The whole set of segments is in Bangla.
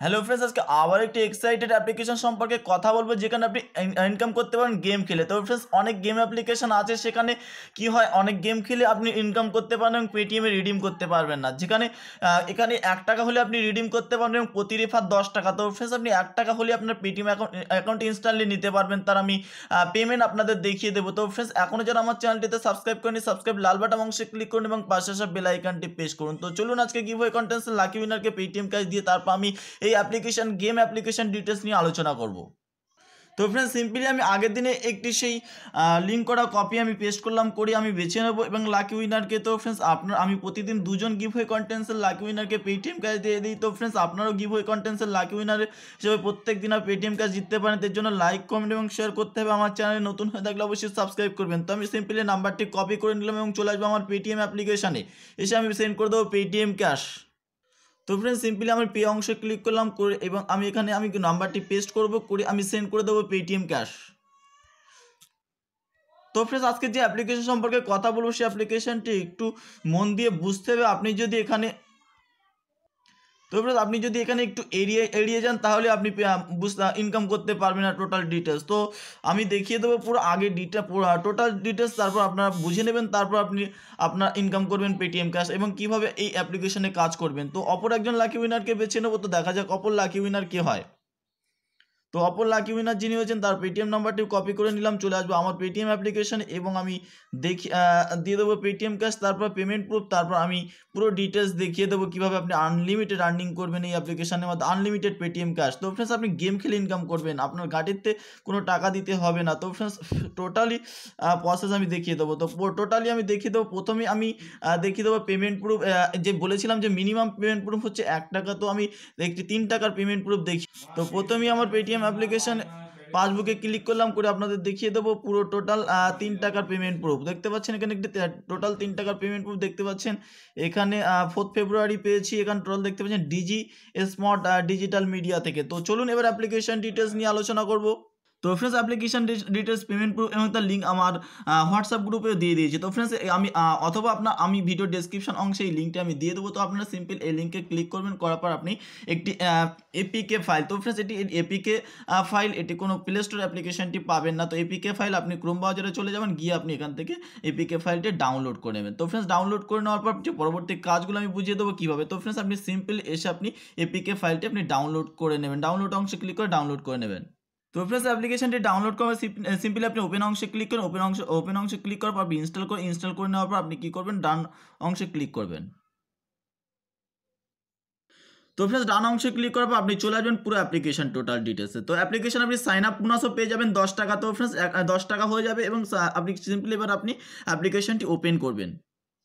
হ্যালো ফ্রেন্ডস আজকে আবার একটি এক্সাইটেড অ্যাপ্লিকেশন সম্পর্কে কথা বলব, যেখানে আপনি ইনকাম করতে পারেন গেম খেলে। তো ফ্রেন্ডস অনেক গেম অ্যাপ্লিকেশন আছে, সেখানে কি হয়, অনেক গেম খেলে আপনি ইনকাম করতে পারেন এবং পেটিএমে রিডিম করতে পারবেন না। যেখানে এখানে এক টাকা হলে আপনি রিডিম করতে পারবেন এবং প্রতি রেফার দশ টাকা। তো ফ্রেন্ডস আপনি এক টাকা হলে আপনার পেটিএম অ্যাকাউন্ট অ্যাকাউন্টে ইনস্ট্যান্টলি নিতে পারবেন। তার আমি পেমেন্ট আপনাদের দেখিয়ে দেবো। তো ফ্রেন্ডস এখনও যারা আমার চ্যানেলটিতে সাবস্ক্রাইব করেনি সাবস্ক্রাইব লাল বাটন অংশে ক্লিক করুন এবং পাশে আসা বেল আইকনটি প্রেস করুন। তো চলুন আজকে গিভওয়ে কন্টেন্টস লাকি উইনারকে পেটিএম ক্যাশ দিয়ে তারপর আমি এই অ্যাপ্লিকেশন গেম অ্যাপ্লিকেশন ডিটেলস নিয়ে আলোচনা করব। তো ফ্রেন্ড সিম্পলি আমি আগের দিনে একটি সেই লিঙ্ক করা কপি আমি পেস্ট করলাম, করে আমি বেছে নেব এবং লাকি উইনারকে তো ফ্রেন্ডস আপনার, আমি প্রতিদিন দুজন গিভ হয়ে কন্টেন্টসের লাকি উইনারকে পেটিএম ক্যাশ দিয়ে দিই। তো ফ্রেন্ডস আপনারও গিভ হয়ে কন্টেন্টসের লাকি উইনার হিসেবে প্রত্যেক দিন পেটিএম ক্যাশ জিততে পারেন। এর জন্য লাইক কমেন্ট এবং শেয়ার করতে হবে। আমার চ্যানেলে নতুন হয়ে থাকলে অবশ্যই সাবস্ক্রাইব করবেন। তো আমি সিম্পলি নাম্বারটি কপি করে নিলাম এবং চলে আসব আমার পেটিএম অ্যাপ্লিকেশানে এসে আমি সেন্ড করে দেবো পেটিএম ক্যাশ তো ফ্রেন্ড সিম্পলি আমি পে অংশে ক্লিক করলাম করে এবং আমি এখানে আমি নাম্বারটি পেস্ট করব, করে আমি সেন্ড করে দেবো পেটিএম ক্যাশ তো ফ্রেন্ডস আজকে যে অ্যাপ্লিকেশন সম্পর্কে কথা বলব, সেই অ্যাপ্লিকেশনটি একটু মন দিয়ে বুঝতে হবে। আপনি যদি এখানে তো ফ্রেন্ডস আপনি যদি এখানে একটু এড়িয়ে এড়িয়ে যান, তাহলে আপনি ইনকাম করতে পারবেন না টোটাল ডিটেলস তো আমি দেখিয়ে দেবো পুরো আগে ডিটা পুরো টোটাল ডিটেলস তারপর আপনারা বুঝে নেবেন, তারপর আপনি, আপনার ইনকাম করবেন পেটিএম ক্যাশ এবং কীভাবে এই অ্যাপ্লিকেশনে কাজ করবেন। তো অপর একজন লাকি উইনারকে বেছে নেব, তো দেখা যাক অপর লাকি উইনার কে হয়। তো অপর লাকি উইনার যিনি হয়েছেন, তার পেটিএম নাম্বারটি কপি করে নিলাম, চলে আসব আমার পেটিএম অ্যাপ্লিকেশন এবং আমি দেখি দিয়ে দেবো পেটিএম ক্যাশ তারপর পেমেন্ট প্রুফ তারপর আমি পুরো ডিটেলস দেখিয়ে দেবো কীভাবে আপনি আনলিমিটেড আর্নিং করবেন এই অ্যাপ্লিকেশনের মধ্যে আনলিমিটেড পেটিএম ক্যাশ তো ফ্রেন্ডস আপনি গেম খেলে ইনকাম করবেন, আপনার গাড়িতে কোনো টাকা দিতে হবে না। তো ফ্রেন্ডস টোটালি প্রসেস আমি দেখিয়ে দেবো। তো টোটালি আমি দেখিয়ে দেবো, প্রথমে আমি দেখিয়ে দেবো পেমেন্ট প্রুফ যে বলেছিলাম যে মিনিমাম পেমেন্ট প্রুফ হচ্ছে এক টাকা, তো আমি একটি তিন টাকার পেমেন্ট প্রুফ দেখি। তো প্রথমেই আমার পেটিএম অ্যাপ্লিকেশন পাসবুকে ক্লিক করলাম, করে আপনাদের দেখিয়ে দেবো পুরো টোটাল তিন টাকার পেমেন্ট প্রুফ দেখতে পাচ্ছেন এখানে একটি টোটাল তিন টাকার পেমেন্ট প্রুফ দেখতে পাচ্ছেন। এখানে ফোর্থ ফেব্রুয়ারি পেয়েছি, এখানে টোটাল দেখতে পাচ্ছেন ডিজি স্মার্ট ডিজিটাল মিডিয়া থেকে। তো চলুন এবার অ্যাপ্লিকেশন ডিটেলস নিয়ে আলোচনা করব। তো friends application details payment proof এবং তার লিঙ্ক আমার হোয়াটসঅ্যাপ গ্রুপেও দিয়ে দিয়েছি। তো ফ্রেন্ডস আমি অথবা আপনার, আমি ভিডিও ডেসক্রিপশন অংশে এই লিঙ্কটা আমি দিয়ে দেবো। তো আপনারা সিম্পল এই লিঙ্কে ক্লিক করবেন, করার পর আপনি একটি এপিকে ফাইল তো ফ্রেন্ডস এটি এপিকে ফাইল এটি কোনো প্লে স্টোর অ্যাপ্লিকেশনটি পাবেন না। তো এপিকে ফাইল আপনি ক্রোম ব্রাউজারে চলে যাবেন, গিয়ে আপনি এখান থেকে এপিকে ফাইলটি ডাউনলোড করে নেবেন। তো ফ্রেন্ডস ডাউনলোড করে নেওয়ার পর যে পরবর্তী কাজগুলো আমি বুঝিয়ে দেবো কীভাবে, তো ফ্রেন্ডস আপনি সিম্পল এসে আপনি এপিকে ফাইলটি আপনি ডাউনলোড করে নেবেন। ডাউনলোড অংশে ক্লিক করে ডাউনলোড করে নেবেন। তো ফ্রেন্ডস অ্যাপ্লিকেশনটি ডাউনলোড করার সিম্পলি আপনি ওপেন অংশে ক্লিক করেন ওপেন অংশে ওপেন অংশে ক্লিক করার পর ইনস্টল করে ইনস্টল করে নেওয়ার পর আপনি কী করবেন? ডান অংশে ক্লিক করবেন। তো ফ্রেন্ডস ডান অংশে ক্লিক করার পর আপনি চলে আসবেন পুরো অ্যাপ্লিকেশন টোটাল ডিটেলসে তো অ্যাপ্লিকেশন আপনি সাইন আপ বোনাসও পেয়ে যাবেন দশ টাকা। তো ফ্রেন্ডস দশ টাকা হয়ে যাবে এবং আপনি সিম্পলি এবার আপনি অ্যাপ্লিকেশনটি ওপেন করবেন।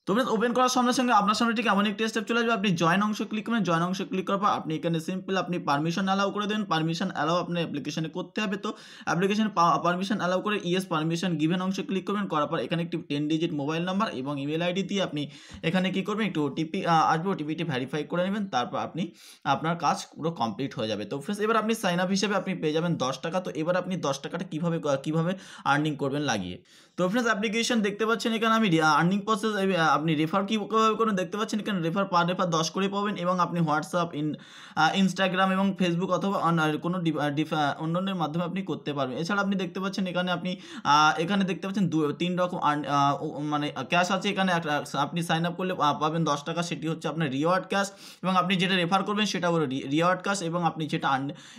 তো ফ্রেন্ডস ওপেন করার সঙ্গে সঙ্গে আপনার সামনে ঠিক এমন একটি স্টেপ চলে আসবে। আপনি জয়েন অংশ ক্লিক করবেন জয়েন অংশ ক্লিক করার পর আপনি এখানে সিম্পল আপনি পারমিশন অ্যালাউ করে দেবেন পারমিশন অ্যালাউ আপনার অ্যাপ্লিকেশনে করতে হবে। তো অ্যাপ্লিকেশন পারমিশন অ্যালাউ করে ইয়েস পারমিশন গিভেন অংশে ক্লিক করবেন। করার পর এখানে একটি টেন ডিজিট মোবাইল নাম্বার এবং ইমেল আইডি দিয়ে আপনি এখানে কি করবেন, একটু ওটিপি আসবে। ওটিপিটি ভ্যারিফাই করে নেবেন। তারপর আপনি আপনার কাজ পুরো কমপ্লিট হয়ে যাবে। তো ফ্রেন্ডস এবার আপনি সাইন আপ হিসেবে আপনি পেয়ে যাবেন দশ টাকা। তো এবার আপনি দশ টাকাটা কীভাবে কীভাবে আর্নিং করবেন লাগিয়ে। তো ফ্রেন্ডস অ্যাপ্লিকেশন দেখতে পাচ্ছেন এখানে আমি আর্নিং প্রসেস আপনি রেফার কীভাবে করুন দেখতে পাচ্ছেন এখানে রেফার পার রেফার দশ করে পাবেন এবং আপনি হোয়াটসঅ্যাপ ইন ইনস্টাগ্রাম এবং ফেসবুক অথবা কোনো অন্যান্যের মাধ্যমে আপনি করতে পারবেন। এছাড়া আপনি দেখতে পাচ্ছেন এখানে আপনি এখানে দেখতে পাচ্ছেন দু, তিন রকম মানে ক্যাশ আছে এখানে আপনি সাইন আপ করলে পাবেন দশ টাকা, সেটি হচ্ছে আপনার রিওয়ার্ড ক্যাশ এবং আপনি যেটা রেফার করবেন সেটা হলো রিওয়ার্ড ক্যাশ এবং আপনি যেটা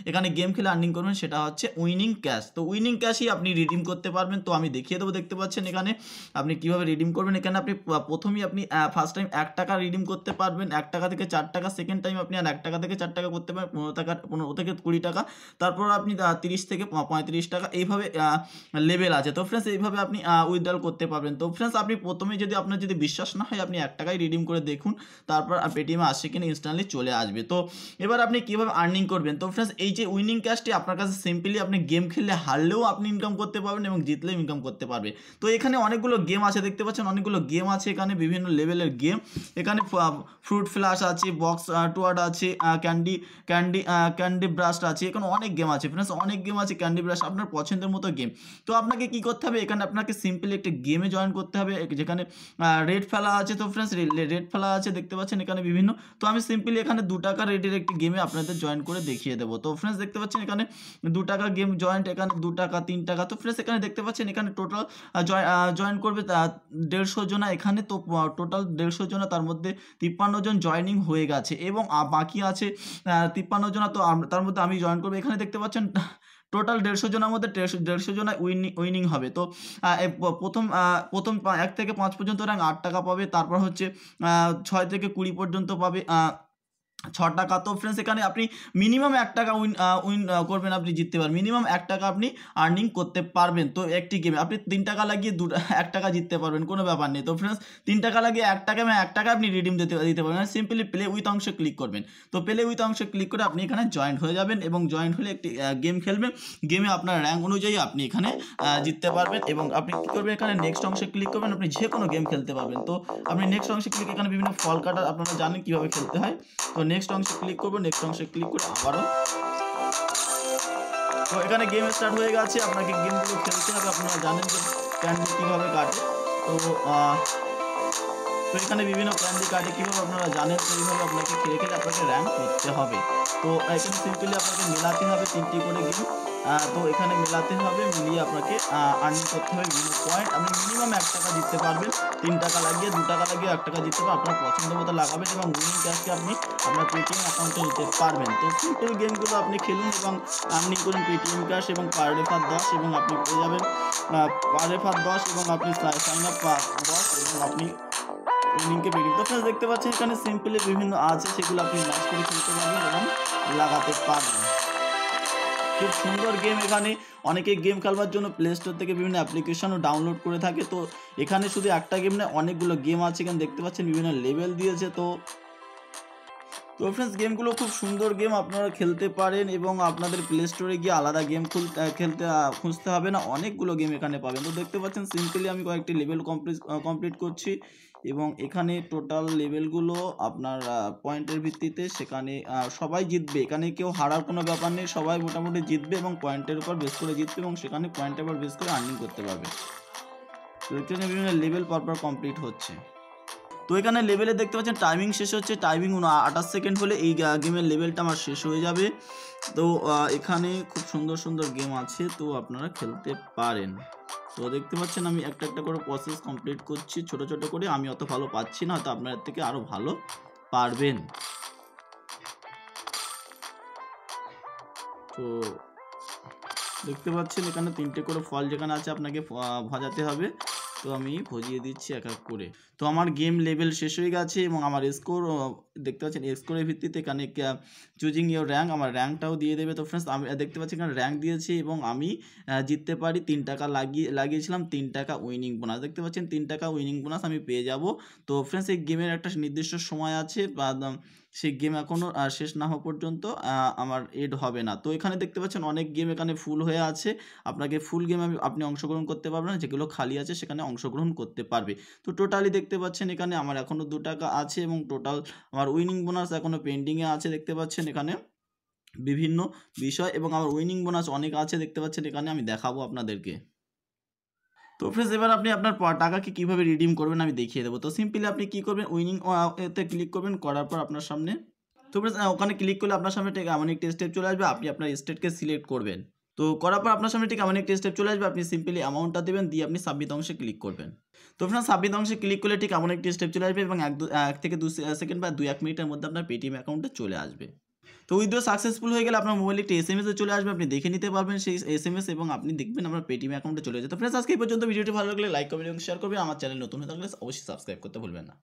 এখানে গেম খেলে আর্নিং করবেন সেটা হচ্ছে উইনিং ক্যাশ তো উইনিং ক্যাশই আপনি রিডিম করতে পারবেন। তো আমি দেখিয়ে দেবো দেখতে পাচ্ছেন এখানে, আপনি কীভাবে রিডিম করবেন। এখানে আপনি প্রথমেই আপনি ফার্স্ট টাইম এক টাকা রিডিম করতে পারবেন। এক টাকা থেকে চার টাকা সেকেন্ড টাইম আপনি আর এক টাকা থেকে চার টাকা করতে পারবেন, পনেরো টাকা, পনেরো থেকে কুড়ি টাকা। তারপর আপনি তিরিশ থেকে পঁয়ত্রিশ টাকা, এইভাবে লেভেল আছে। তো ফ্রেন্ডস এইভাবে আপনি উইথড্রল করতে পারবেন। তো ফ্রেন্ডস আপনি প্রথমে যদি আপনার যদি বিশ্বাস না হয়, আপনি এক টাকায় রিডিম করে দেখুন। তারপর পেটিএমে আসছে কিনা ইনস্ট্যান্টলি চলে আসবে। তো এবার আপনি কীভাবে আর্নিং করবেন? তো ফ্রেন্ডস এই যে উইনিং ক্যাশটি আপনার কাছে সিম্পলি আপনি গেম খেললে হারলেও আপনি ইনকাম করতে পারবেন এবং জিতলেও ইনকাম করতে পারবে তো এখানে অনেকগুলো গেম আছে, দেখতে পাচ্ছেন? অনেকগুলো গেম আছে এখানে। এখানে বিভিন্ন লেভেলের গেম এখানে ফ্রুট ফ্লাশ আছে বক্স টুয়ার্ড আছে ক্যান্ডি ক্যান্ডি ক্যান্ডি ব্রাশ আছে, এখানে অনেক গেম আছে ফ্রেন্ডস অনেক গেম আছে ক্যান্ডি ব্রাশ আপনার পছন্দের মতো গেম তো আপনাকে কি করতে হবে? এখানে আপনাকে সিম্পলি একটা গেমে জয়েন করতে হবে যেখানে রেড ফেলা আছে তো ফ্রেন্ডস রেড ফেলা আছে, দেখতে পাচ্ছেন এখানে বিভিন্ন। তো আমি সিম্পলি এখানে দু টাকা রেটের একটি গেমে আপনাদের জয়েন করে দেখিয়ে দেবো। তো ফ্রেন্ডস দেখতে পাচ্ছেন এখানে দু টাকা গেম জয়েন্ট এখানে দু টাকা, তিন টাকা। তো ফ্রেন্ডস এখানে দেখতে পাচ্ছেন এখানে টোটাল জয়েন করবে দেড়শো জনা এখানে। তো টোটাল দেড়শো জনা তার মধ্যে তিপ্পান্ন জন জয়নিং হয়ে গেছে এবং বাকি আছে তিপ্পান্ন জনা তো তার মধ্যে আমি জয়েন করব। এখানে দেখতে পাচ্ছেন টোটাল দেড়শো জনের মধ্যে দেড়শো জনায় জনা উইনিং উইনিং হবে। তো প্রথম প্রথম এক থেকে পাঁচ পর্যন্ত র্যাঙ্ক আট টাকা পাবে, তারপর হচ্ছে ছয় থেকে কুড়ি পর্যন্ত পাবে ছ টাকা। তো ফ্রেন্ডস এখানে আপনি মিনিমাম এক টাকা উইন উইন করবেন, আপনি জিততে পারবেন। মিনিমাম এক টাকা আপনি আর্নিং করতে পারবেন। তো একটি গেমে আপনি তিন টাকা লাগিয়ে দু এক টাকা জিততে পারবেন, কোনো ব্যাপার নেই। তো ফ্রেন্ডস তিন টাকা লাগিয়ে এক টাকা এক টাকা আপনি রিডিম দিতে দিতে পারবেন। সিম্পলি প্লে উইথ অংশে ক্লিক করবেন। তো প্লে উইথ অংশে ক্লিক করে আপনি এখানে জয়েন্ট হয়ে যাবেন এবং জয়েন্ট হলে একটি গেম খেলবেন। গেমে আপনার র্যাঙ্ক অনুযায়ী আপনি এখানে জিততে পারবেন এবং আপনি কী করবেন, এখানে নেক্সট অংশে ক্লিক করবেন, আপনি যে কোনো গেম খেলতে পারবেন। তো আপনি নেক্সট অংশে ক্লিক এখানে বিভিন্ন ফল কাটা আপনারা জানেন কীভাবে খেলতে হয়। তো নেক্সট অংশে ক্লিক করব নেক্সট অংশে ক্লিক করে আবারও। তো এখানে গেম স্টার্ট হয়ে গেছে, আপনাকে গেমগুলো খেলতে হবে, আপনারা জানেন যে ক্যান্ডি কীভাবে কাটে। তো তো এখানে বিভিন্ন ক্যান্ডি কাটে, কীভাবে আপনারা জানেন সেইভাবে আপনাকে খেলে খেলে আপনাকে র্যাঙ্ক করতে হবে। তো এখানে সিম্পলি আপনাকে মেলাতে হবে তিনটি করে গেম তো এখানে মেলাতে হবে, মিলিয়ে আপনাকে আর্নিং করতে হবে বিভিন্ন পয়েন্ট আপনি মিনিমাম এক টাকা জিততে পারবেন। তিন টাকা লাগিয়ে, দু টাকা লাগিয়ে এক টাকা জিততে পারবেন। আপনার পছন্দ মতো লাগাবেন এবং উইনিং ক্যাশকে আপনি আপনার পেটিএম অ্যাকাউন্টে নিতে পারবেন। তো সিম্পল গেমগুলো আপনি খেলুন এবং আর্নিং করুন পেটিএম ক্যাশ এবং পার রেফার দশ এবং আপনি পেয়ে যাবেন পার রেফার দশ এবং আপনি সাইন আপ দশ এবং আপনি উইনিংকে বেরিয়ে তো দেখতে পাচ্ছেন এখানে সিম্পলি বিভিন্ন আছে, সেগুলো আপনি ম্যাচ করে খেলতে পারবেন এবং লাগাতে পারবেন। খুব সুন্দর গেম এখানে। অনেকে গেম খেলবার জন্য প্লে স্টোর থেকে বিভিন্ন অ্যাপ্লিকেশনও ডাউনলোড করে থাকে। তো এখানে শুধু একটা গেম না অনেকগুলো গেম আছে এখানে দেখতে পাচ্ছেন, বিভিন্ন লেভেল দিয়েছে। তো তো ফ্রেন্ডস গেমগুলো খুব সুন্দর গেম আপনারা খেলতে পারেন এবং আপনাদের প্লে স্টোরে গিয়ে আলাদা গেম খুলতে খুঁজতে হবে না। অনেকগুলো গেম এখানে পাবেন। তো দেখতে পাচ্ছেন সিম্পলি আমি কয়েকটি লেভেল কমপ্লিট কমপ্লিট করছি এবং এখানে টোটাল লেভেলগুলো আপনার পয়েন্টের ভিত্তিতে সেখানে সবাই জিতবে। এখানে কেউ হারার কোনো ব্যাপার নেই, সবাই মোটামুটি জিতবে এবং পয়েন্টের উপর বেস করে জিতবে এবং সেখানে পয়েন্টের উপর বেস করে আর্নিং করতে পারবে। তো বিভিন্ন লেভেল পরপর কমপ্লিট হচ্ছে। তো এখানে লেভেলে দেখতে পাচ্ছেন টাইমিং শেষ হচ্ছে টাইমিং আঠাশ সেকেন্ড হলে এই গেমের লেভেলটা আমার শেষ হয়ে যাবে। তো এখানে খুব সুন্দর সুন্দর গেম আছে, তো আপনারা খেলতে পারেন। তো দেখতে পাচ্ছেন, আমি একটা একটা করে প্রসেস কমপ্লিট করছি, ছোট ছোট করে। আমি অত ভালো পাচ্ছি না, হয়তো আপনার থেকে আরও ভালো পারবেন। তো দেখতে পাচ্ছেন, এখানে তিনটে করে ফল যেখানে আছে, আপনাকে ভাজাতে হবে। তো আমি ভজিয়ে দিচ্ছি এক এক করে। তো আমার গেম লেভেল শেষ হয়ে গেছে এবং আমার স্কোর দেখতে পাচ্ছেন স্কোরের ভিত্তিতে এখানে চুজিং ইয়োর র্যাঙ্ক আমার র্যাঙ্কটাও দিয়ে দেবে। তো ফ্রেন্ডস আমি দেখতে পাচ্ছি এখানে র্যাঙ্ক দিয়েছে এবং আমি জিততে পারি তিন টাকা লাগিয়ে, লাগিয়েছিলাম তিন টাকা উইনিং বোনাস দেখতে পাচ্ছেন, তিন টাকা উইনিং বোনাস আমি পেয়ে যাব। তো ফ্রেন্ডস এই গেমের একটা নির্দিষ্ট সময় আছে, বা সেই গেম এখনও শেষ না হওয়া পর্যন্ত আমার এড হবে না। তো এখানে দেখতে পাচ্ছেন অনেক গেম এখানে ফুল হয়ে আছে। আপনাকে ফুল গেম আপনি অংশগ্রহণ করতে পারবেন না, যেগুলো খালি আছে সেখানে অংশগ্রহণ করতে পারবে। তো টোটালি দেখতে পাচ্ছেন এখানে আমার এখনও দু টাকা আছে এবং টোটাল আমার উইনিং বোনাস এখনও পেন্ডিংয়ে আছে দেখতে পাচ্ছেন এখানে। বিভিন্ন বিষয় এবং আমার উইনিং বোনাস অনেক আছে দেখতে পাচ্ছেন এখানে আমি দেখাবো আপনাদেরকে। তো ফ্রেন্ডস এবার আপনি আপনার টাকাকে কীভাবে রিডিম করবেন আমি দেখিয়ে দেবো। তো সিম্পলি আপনি কী করবেন উইনিং এতে ক্লিক করবেন, করার পর আপনার সামনে। তো ফ্রেন্ডস ওখানে ক্লিক করলে আপনার সামনে ঠিক এমন একটি স্টেপ চলে আসবে, আপনি আপনার স্টেটকে সিলেক্ট করবেন। তো করার পর আপনার সামনে ঠিক এমন একটি স্টেপ চলে আসবে, আপনি সিম্পলি অ্যামাউন্টটা দেবেন, দিয়ে আপনি সাবমিট অংশে ক্লিক করবেন। তো ফ্রেন্ডস সাবমিট অংশে ক্লিক করলে ঠিক এমন একটি স্টেপ চলে আসবে এবং এক এক থেকে দু সেকেন্ড বা দু এক মিনিটের মধ্যে আপনার পেটিএম অ্যাকাউন্টে চলে আসবে। তো উইথড্র সাকসেসফুল হয়ে গেলে আপনার মোবাইলে একটি এস এম চলে আসবে, আপনি দেখে নিতে পারবেন সেই এস এম এস এবং আপনি দেখবেন আপনার পেটিএম অ্যাকাউন্টে চলে যেতে ফ্রেন্ডস আজকে এই পর্যন্ত ভিডিওটি ভালো লাগলে লাইক করবেন এবং শেয়ার করবেন। আমার চ্যানেল নতুন হয়ে থাকলে অবশ্যই সাবস্ক্রাইব করতে ভুলবেন না।